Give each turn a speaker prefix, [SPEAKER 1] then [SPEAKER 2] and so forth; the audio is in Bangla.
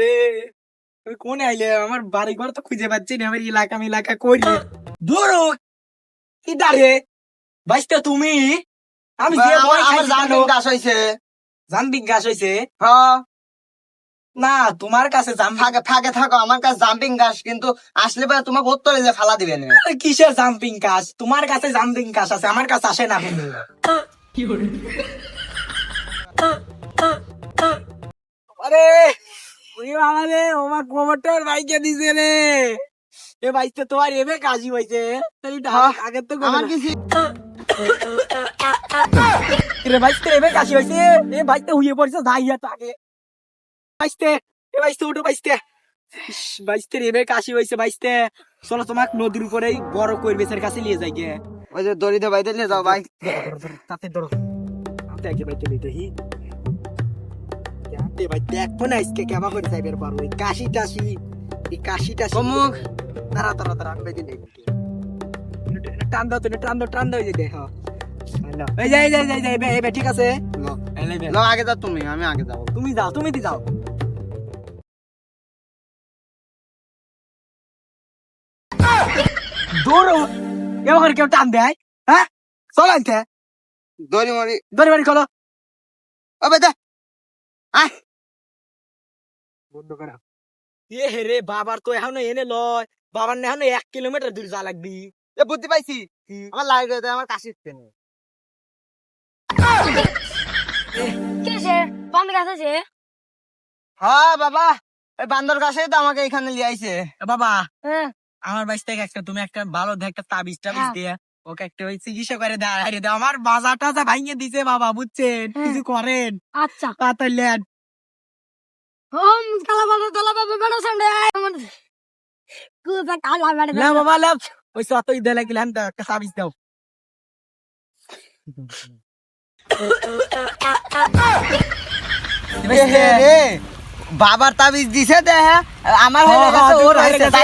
[SPEAKER 1] রে? তুমি কোনে আইলে? আমার বাড়ি ঘর তো খুঁজে পাচ্ছি না আমার এলাকা মিলাকা করি দূর কি দাঁড়ে বাইসটা তুমি? আমি যে
[SPEAKER 2] আমার
[SPEAKER 1] জানো।
[SPEAKER 2] গাছ হইছে।
[SPEAKER 1] জাম্পিং গাছ হয়েছে
[SPEAKER 2] হ্যাঁ
[SPEAKER 1] না তোমার কাছে
[SPEAKER 2] ফাঁকে ফাঁকে থাকো আমার কাছে জাম্পিং গাছ কিন্তু আসলে পরে তোমাকে উত্তরে যে ফালা দিবে না।
[SPEAKER 1] কিসের জাম্পিং কাজ তোমার কাছে জাম্পিং কাজ আছে আমার কাছে আসে না। কিন্তু আরে আমারে বাইকে দিছে রে। এ বাইতে তোমার এবে কাজই হইছে। তাই আগে তো
[SPEAKER 2] আমার কিছু
[SPEAKER 1] রে বাইতে এবে কাশি হইছে। এ বাইতে হুইয়ে পড়ছে যাইয়া তো আগে বাইতে এ বাইতে উঠো বাইতে ইস, বাইতে এবে কাশি হইছে বাইতে চলো তোমাক নদীর উপরেই বড় কইরবেসের কাছে নিয়ে যাই গে।
[SPEAKER 2] ওই যে দড়িতে বাইতে নিয়ে যাও ভাই
[SPEAKER 1] তাতে ধরো। তাতে আগে বাইতে লই দেখি তাতে ভাই দেখব না আজকে কেমন করে যাইবার পারব এই কাশি টাশি এই কাশি টাশি।
[SPEAKER 2] অমুক।
[SPEAKER 1] দাঁড়া দাঁড়া দাঁড়া আমি নেই টান দাও তুমি টান দাও টান দাও যে দেখ। এই যাই যাই যাই যাই এবে ঠিক আছে?
[SPEAKER 2] আগে যাও তুমি আমি আগে যাব।
[SPEAKER 1] তুমি যাও তুমি দি যাও। দৌড়ো কেউ করে কেউ টান দেয় হ্যাঁ? চল আনতে।
[SPEAKER 2] দড়ি মরি।
[SPEAKER 1] দড়ি বাড়ি খোলো।
[SPEAKER 2] ও
[SPEAKER 1] বন্ধ করা। এ হে রে বাবার তো এখন এনে লয়। বাবার না এখন এক কিলোমিটার দূর যা লাগবি।
[SPEAKER 2] এ বুদ্ধি পাইছি? আমার লাইট হয়ে আমার কাশি
[SPEAKER 3] কিসে
[SPEAKER 2] হ্যাঁ বাবা। বান্দর কাছে তো আমাকে এখানে নিয়ে আইছে।
[SPEAKER 1] বাবা।
[SPEAKER 3] হ্যাঁ।
[SPEAKER 1] আমার বাইশ থেকে একটা তুমি একটা ভালো দেখে একটা তাবিজ টাবিজ
[SPEAKER 3] হ্যাঁ।
[SPEAKER 1] দিয়ে ওকে একটা ওই চিকিৎসা করে আমার বাজার টাজা ভাঙিয়ে দিছে বাবা বুঝছেন?
[SPEAKER 3] হ্যাঁ।
[SPEAKER 1] কিছু করেন?
[SPEAKER 3] আচ্ছা।
[SPEAKER 1] তাতাইলেন
[SPEAKER 3] ওম কালা বাবা কালা বাবা বড় সন্ডে কুপে কালা বাড়ি
[SPEAKER 1] না বাবা। লাভ ওই সত ঈদে লাগিলেন তো একটা তাবিজ দাও।
[SPEAKER 2] এ হে রে বাবার তাবিজ দিছে দে হয়ে গেছে ওর হয়েছে আমার